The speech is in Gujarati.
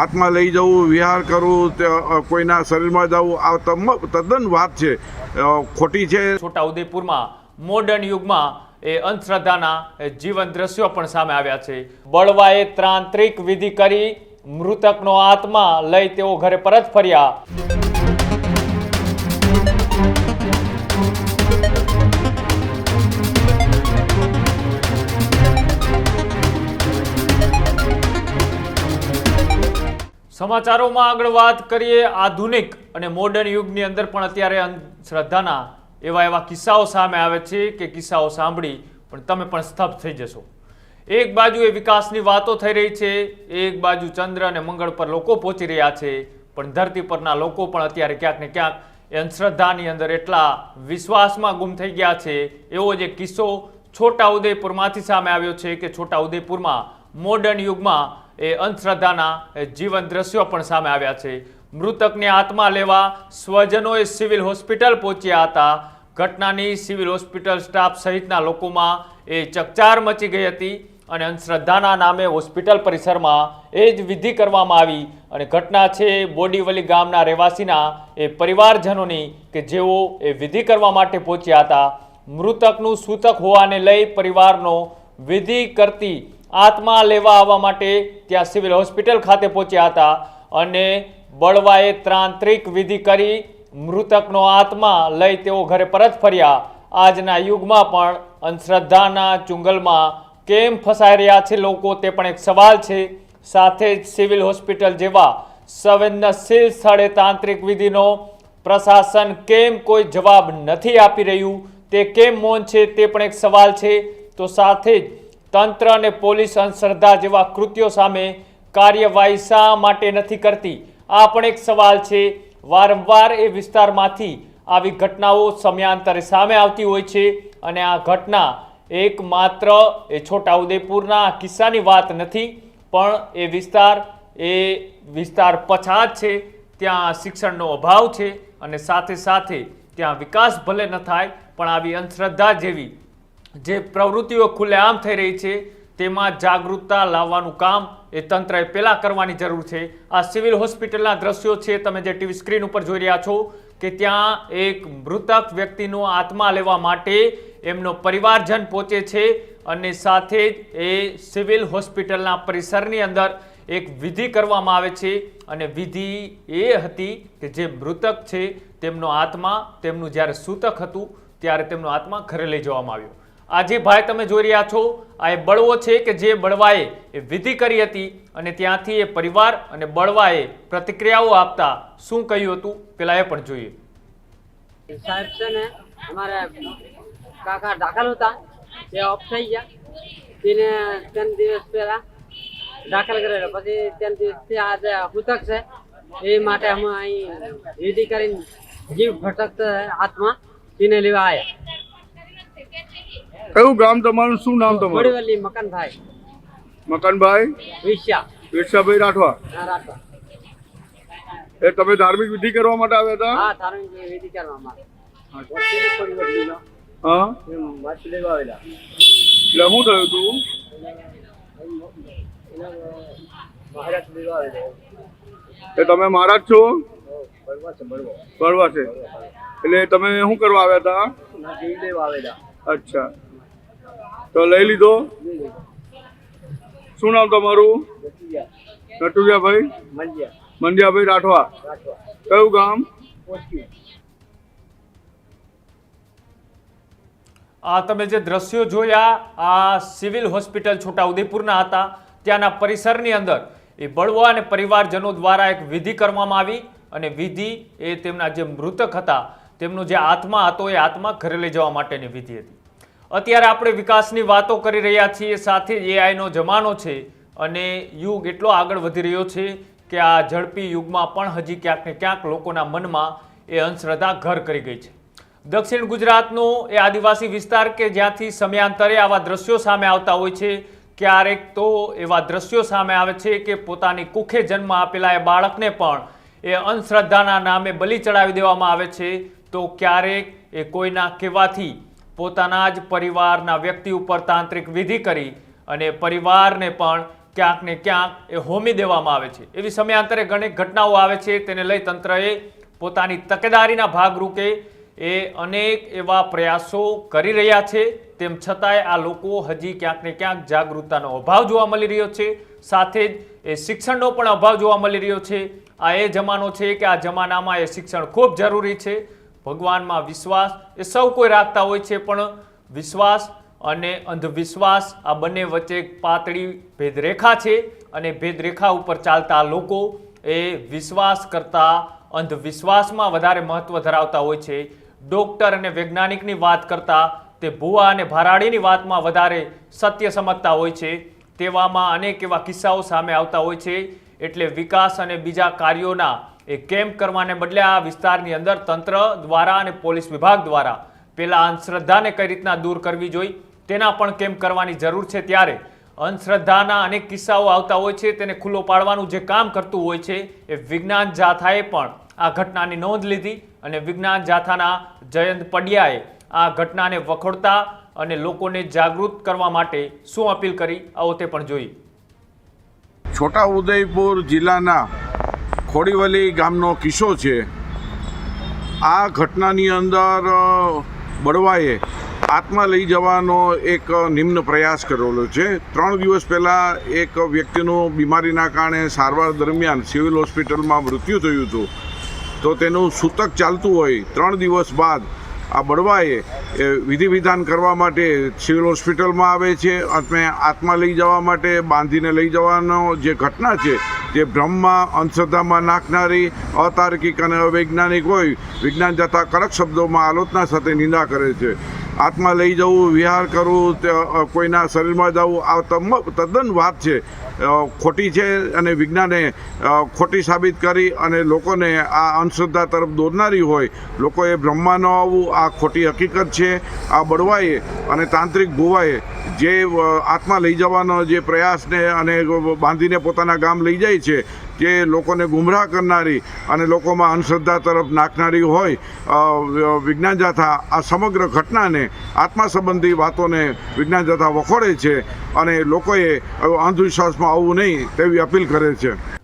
હાથમાં લઈ જવું, વિહાર કરવું કોઈના શરીરમાં જવું, આ તદ્દન વાત છે. ખોટી છે. છોટા ઉદેપુરમાં મોડર્ન યુગમાં એ અંધશ્રદ્ધાના જીવન દ્રશ્યો પણ સામે આવ્યા છે. બળવાએ ત્રાંત્રિક વિધિ કરી મૃતકનો આત્મા લઈ તેઓ ઘરે પરત ફર્યા. સમાચારોમાં આગળ વાત કરીએ આધુનિક અને મોડર્ન યુગની અંદર પણ અત્યારે અંધશ્રદ્ધાના એવા એવા કિસ્સાઓ સામે આવે છે કે કિસ્સાઓ સાંભળી પણ તમે પણ સ્તબ્ધ થઈ જશો. એક બાજુ એ વિકાસની વાતો થઈ રહી છે, એક બાજુ ચંદ્ર અને મંગળ પર લોકો પહોંચી રહ્યા છે, પણ ધરતી પરના લોકો પણ અત્યારે ક્યાંક ને ક્યાંક એ અંધશ્રદ્ધાની અંદર એટલા વિશ્વાસમાં ગુમ થઈ ગયા છે. એવો જ એક કિસ્સો છોટા ઉદયપુરમાંથી સામે આવ્યો છે કે છોટા ઉદયપુરમાં મોડર્ન યુગમાં એ અંધશ્રદ્ધાના જીવન દ્રશ્યો પણ સામે આવ્યા છે. મૃતકને આત્મા લેવા સ્વજનોએ સિવિલ હોસ્પિટલ પહોંચ્યા હતા. ઘટનાની સિવિલ હોસ્પિટલ સ્ટાફ સહિતના લોકોમાં એ ચકચાર મચી ગઈ હતી અને અંધશ્રદ્ધાના નામે હોસ્પિટલ પરિસરમાં એ જ વિધિ કરવામાં આવી અને ઘટના છે બોડીવલી ગામના રહેવાસીના એ પરિવારજનોની કે જેઓ એ વિધિ કરવા માટે પહોંચ્યા હતા. મૃતકનું સૂતક હોવાને લઈ પરિવારનો વિધિ કરતી આત્મા લેવા આવવા માટે ત્યાં સિવિલ હોસ્પિટલ ખાતે પહોંચ્યા હતા અને બળવાએ ત્રાંત્રિક વિધિ કરી મૃતકનો આત્મા લઈ તેઓ ઘરે પરત ફર્યા. આજના યુગમાં પણ અંધશ્રદ્ધાના ચુંગલમાં કેમ ફસાઈ રહ્યા છે લોકો તે પણ એક સવાલ છે. સાથે જ સિવિલ હોસ્પિટલ જેવા સંવેદનશીલ સ્થળે તાંત્રિક વિધિનો પ્રશાસન કેમ કોઈ જવાબ નથી આપી રહ્યું? તે કેમ મૌન છે તે પણ એક સવાલ છે. તો સાથે જ તંત્ર અને પોલીસ અંધશ્રદ્ધા જેવા કૃત્યો સામે કાર્યવાહી શા માટે નથી કરતી? આ પણ એક સવાલ છે. વારંવાર એ વિસ્તારમાંથી આવી ઘટનાઓ સમયાંતરે સામે આવતી હોય છે અને આ ઘટના એકમાત્ર એ છોટાઉદેપુરના કિસ્સાની વાત નથી, પણ એ વિસ્તાર એ વિસ્તાર પછાત છે. ત્યાં શિક્ષણનો અભાવ છે અને સાથે સાથે ત્યાં વિકાસ ભલે ન થાય, પણ આવી અંધશ્રદ્ધા જેવી જે પ્રવૃત્તિઓ ખુલ્લેઆમ થઈ રહી છે, તેમાં જાગૃતતા લાવવાનું કામ એ તંત્રએ પહેલાં કરવાની જરૂર છે. આ સિવિલ હોસ્પિટલના દ્રશ્યો છે, તમે જે ટીવી સ્ક્રીન ઉપર જોઈ રહ્યા છો કે ત્યાં એક મૃતક વ્યક્તિનો આત્મા લેવા માટે એમનો પરિવારજન પહોંચે છે અને સાથે જ એ સિવિલ હોસ્પિટલના પરિસરની અંદર એક વિધિ કરવામાં આવે છે અને વિધિ એ હતી કે જે મૃતક છે, તેમનો આત્મા, તેમનું જ્યારે સૂતક હતું, ત્યારે તેમનો આત્મા ઘરે લઈ જવામાં આવ્યો. આજે ભાઈ તમે જોઈ રહ્યા છો, આ એ બળવો છે કે જે બળવાએ એ વિધિ કરી હતી અને ત્યાંથી એ પરિવાર અને બળવાએ પ્રતિક્રિયાઓ આપતા શું કહ્યું હતું, પેલા એ પણ જોઈએ. સાહેબ છે ને, અમારે કાકા દાખલ હતા તે ઓફ થઈ ગયા. તેને ત્રણ દિવસ પહેલા દાખલ કરેલો. પછી ત્રણ દિવસથી આજે હૂતક છે. એ માટે અમે અહીં વિધિ કરીને જીવ ભટકતો આત્મા તેને લેવા આવ્યા કયું ગામ તમારું? શું નામ તમારું? વડીવલી મકાનભાઈ. મકાનભાઈ? વિશ્યા વિરસાભાઈ રાઠવા. ના એ તમે ધાર્મિક વિધિ કરવા માટે આવ્યા હતા? હા ધાર્મિક વિધિ કરવા માટે. હા? એમ લેવા આવેલા એટલે શું થયું તું? એ તમે મહારાજ છો? બળવા છે. એટલે તમે શું કરવા આવ્યા હતા? જીવ લેવા આવેલા. અચ્છા. તો લઈ લીધો. શું નામ તમારું? મળ્યા મંડિયાભાઈ રાઠવા. કયું ગામ? આ તમે જે દ્રશ્યો જોયા, આ સિવિલ હોસ્પિટલ છોટાઉદેપુરના હતા. ત્યાંના પરિસરની અંદર એ બળવા અને પરિવારજનો દ્વારા એક વિધિ કરવામાં આવી અને વિધિ એ તેમના જે મૃતક હતા, તેમનો જે આત્મા હતો એ આત્મા ઘરે લઈ જવા માટેની વિધિ હતી. અત્યારે આપણે વિકાસની વાતો કરી રહ્યા છીએ, સાથે જ એઆઈનો જમાનો છે અને યુગ એટલો આગળ વધી રહ્યો છે કે આ ઝડપી યુગમાં પણ હજી ક્યાંક ને ક્યાંક લોકોના મનમાં એ અંધશ્રદ્ધા ઘર કરી ગઈ છે. દક્ષિણ ગુજરાતનો એ આદિવાસી વિસ્તાર કે જ્યાંથી સમયાંતરે આવા દ્રશ્યો સામે આવતા હોય છે, ક્યારેક તો એવા દ્રશ્યો સામે આવે છે કે પોતાની કુખે જન્મ આપેલા એ બાળકને પણ એ અંધશ્રદ્ધાના નામે બલિ ચડાવી દેવામાં આવે છે, તો ક્યારેક એ કોઈના કહેવાથી પોતાના જ પરિવારના વ્યક્તિ ઉપર તાંત્રિક વિધિ કરી અને પરિવારને પણ ક્યાંક ને ક્યાંક એ હોમી દેવામાં આવે છે. એવી સમયાંતરે ઘણી ઘટનાઓ આવે છે. તેને લઈ તંત્રએ પોતાની તકેદારીના ભાગરૂપે એ અનેક એવા પ્રયાસો કરી રહ્યા છે. તેમ છતાંય આ લોકો હજી ક્યાંક ને ક્યાંક જાગૃતતાનો અભાવ જોવા મળી રહ્યો છે. સાથે જ એ શિક્ષણનો પણ અભાવ જોવા મળી રહ્યો છે. આ એ જમાનો છે કે આ જમાનામાં એ શિક્ષણ ખૂબ જરૂરી છે. ભગવાનમાં વિશ્વાસ એ સૌ કોઈ રાખતા હોય છે, પણ વિશ્વાસ અને અંધવિશ્વાસ આ બંને વચ્ચે પાતળી ભેદરેખા છે અને ભેદરેખા ઉપર ચાલતા લોકો એ વિશ્વાસ કરતા અંધવિશ્વાસમાં વધારે મહત્વ ધરાવતા હોય છે. ડોક્ટર અને વૈજ્ઞાનિકની વાત કરતા તે ભુવા અને ભરાડીની વાતમાં વધારે સત્ય સમજતા હોય છે. તેવામાં અનેક એવા કિસ્સાઓ સામે આવતા હોય છે. એટલે વિકાસ અને બીજા કાર્યોના એ કેમ્પ કરવાને બદલે આ વિસ્તારની અંદર તંત્ર દ્વારા અને પોલીસ વિભાગ દ્વારા પેલા અંધશ્રદ્ધાને કઈ રીતના દૂર કરવી જોઈએ, તેના પણ કેમ્પ કરવાની જરૂર છે ત્યારે અંધશ્રદ્ધાના અનેક કિસ્સાઓ આવતા હોય છે, તેને ખુલ્લો પાડવાનું જે કામ કરતું હોય છે, એ વિજ્ઞાન જાથાએ પણ આ ઘટનાની નોંધ લીધી અને વિજ્ઞાન જાથાના જયંત પડિયાએ આ ઘટનાને વખોડતા અને લોકોને જાગૃત કરવા માટે શું અપીલ કરી, આવો તે પણ જોઈ છોટા ઉદયપુર જિલ્લાના ખોડીવલી ગામનો કિસ્સો છે. આ ઘટનાની અંદર બળવાએ આત્મા લઈ જવાનો એક નિમ્ન પ્રયાસ કરેલો છે. ત્રણ દિવસ પહેલાં એક વ્યક્તિનું બીમારીના કારણે સારવાર દરમિયાન સિવિલ હોસ્પિટલમાં મૃત્યુ થયું હતું. તો તેનું સૂતક ચાલતું હોય, ત્રણ દિવસ બાદ આ બળવાએ એ વિધિ વિધાન કરવા માટે સિવિલ હોસ્પિટલમાં આવે છે. અને આત્મા લઈ જવા માટે બાંધીને લઈ જવાનો જે ઘટના છે જે ભ્રમમાં અંધશ્રદ્ધામાં નાખનારી, અતાર્કિક અને અવૈજ્ઞાનિક હોય, વિજ્ઞાન જતા કડક શબ્દોમાં આલોચના સાથે નિંદા કરે છે. આત્મા લઈ જવું, વિહાર કરવું કોઈના શરીરમાં જવું, આ તદ્દન વાત છે. ખોટી છે અને વિજ્ઞાને ખોટી સાબિત કરી અને લોકોને આ અંધશ્રદ્ધા તરફ દોરનારી હોય, લોકોએ બ્રહ્મા ન આવવું, આ ખોટી હકીકત છે, આ બળવાએ અને તાંત્રિક ભુવાએ જે આત્મા લઈ જવાનો જે પ્રયાસને અને બાંધીને પોતાના ગામ લઈ જાય છે તે લોકોને ગુમરાહ કરનારી અને લોકોમાં અંધશ્રદ્ધા તરફ નાખનારી હોય વિજ્ઞાન જાથા આ સમગ્ર ઘટનાને આત્મા સંબંધી વાતોને વિજ્ઞાન જાથા વખોડે છે અને લોકોએ અંધવિશ્વાસમાં આવવું નહીં તેવી અપીલ કરે છે.